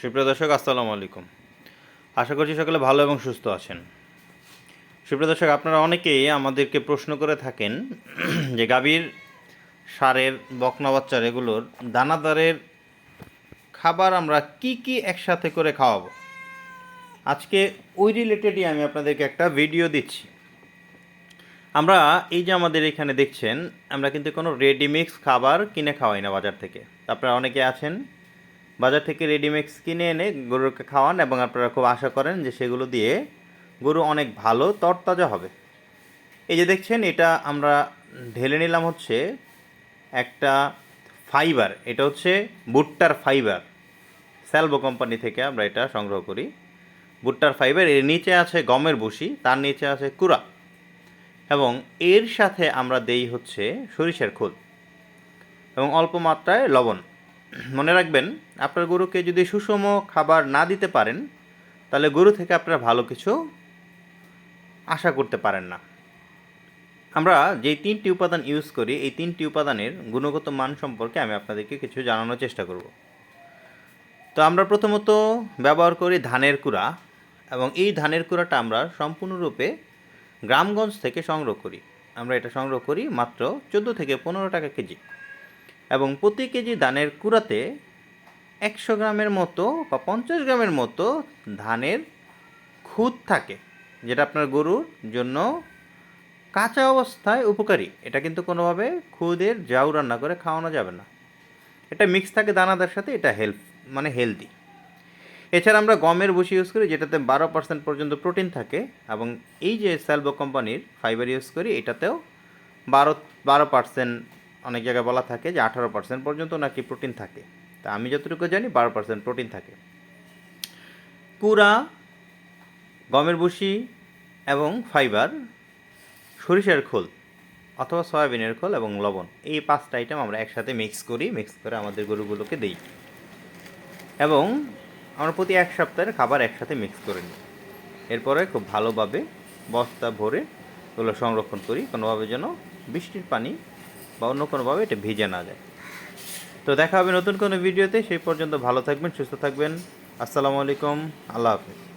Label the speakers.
Speaker 1: সুপ্রিয় দর্শক, আসসালামু আলাইকুম। আশা করছি সকলে ভালো এবং সুস্থ আছেন। সুপ্রিয় দর্শক, আপনারা অনেকেই আমাদেরকে প্রশ্ন করে থাকেন যে গাভীর সারের বকনা বাচ্চার এগুলোর দানাদারের খাবার আমরা কি কি একসাথে করে খাওয়াবো? আজকে ওই রিলেটেডই আমি আপনাদেরকে একটা ভিডিও দিচ্ছি। আমরা এই যে আমাদের এখানে দেখছেন, আমরা কিন্তু কোনো রেডিমিক্স খাবার কিনে খাওয়াই না বাজার থেকে। আপনারা অনেকে আছেন বাজার থেকে রেডিমিক্স কিনে এনে গরুকে খাওয়ান এবং আপনারা খুব আশা করেন যে সেগুলো দিয়ে গরু অনেক ভালো তরতাজা হবে। এই যে দেখছেন, এটা আমরা ঢেলে নিলাম হচ্ছে একটা ফাইবার এটা হচ্ছে ভুট্টার ফাইবার স্যালবো কোম্পানি থেকে আমরা এটা সংগ্রহ করি। ভুট্টার ফাইবার এর নিচে আছে গমের ভুসি তার নিচে আছে কুড়া এবং এর সাথে আমরা দেই হচ্ছে সরিষার খোল এবং অল্প মাত্রায় লবণ। মনে রাখবেন, আপনার গরুকে যদি সুষম খাবার না দিতে পারেন, তাহলে গরু থেকে আপনারা ভালো কিছু আশা করতে পারেন না। আমরা যেই তিনটি উপাদান ইউজ করি, এই তিনটি উপাদানের গুণগত মান সম্পর্কে আমি আপনাদেরকে কিছু জানানোর চেষ্টা করব। তো আমরা প্রথমত ব্যবহার করি ধানের কুড়া এবং এই ধানের কুড়াটা আমরা সম্পূর্ণরূপে গ্রামগঞ্জ থেকে সংগ্রহ করি। আমরা এটা সংগ্রহ করি মাত্র চোদ্দ থেকে পনেরো টাকা কেজি। এবং প্রতি কেজি ধানের কুড়াতে একশো গ্রামের মতো বা পঞ্চাশ গ্রামের মতো ধানের খুদ থাকে, যেটা আপনার গরুর জন্য কাঁচা অবস্থায় উপকারী। এটা কিন্তু কোনোভাবে খুদের জাউ রান্না করে খাওয়ানো যাবে না। এটা মিক্স থাকে দানাদার সাথে, এটা হেল্প মানে হেলদি এছাড়া আমরা গমের ভুসি ইউজ করি, যেটাতে বারো পার্সেন্ট পর্যন্ত প্রোটিন থাকে এবং এই যে স্যালবো কোম্পানির ফাইবার ইউজ করি, এটাতেও বারো বারো পার্সেন্ট অনেক জায়গায় বলা থাকে যে আঠারো পার্সেন্ট পর্যন্ত নাকি প্রোটিন থাকে। তা আমি যতটুকু জানি বারো পার্সেন্ট প্রোটিন থাকে। কুড়া, গমের ভুসি এবং ফাইবার, সরিষার খোল অথবা সয়াবিনের খোল এবং লবণ এই পাঁচটা আইটেম আমরা একসাথে মিক্স করি মিক্স করে আমাদের গরুগুলোকে দিই। এবং আমরা প্রতি এক সপ্তাহের খাবার একসাথে মিক্স করে নিই। এরপরে খুব ভালোভাবে বস্তা ভরে ওগুলো সংরক্ষণ করি। কোনোভাবে যেন বৃষ্টির পানি বা অন্য কোনোভাবে এটা ভিজে না যায়। তো দেখা হবে নতুন কোনো ভিডিওতে। সেই পর্যন্ত ভালো থাকবেন, সুস্থ থাকবেন। আসসালামু আলাইকুম। আল্লাহ হাফিজ।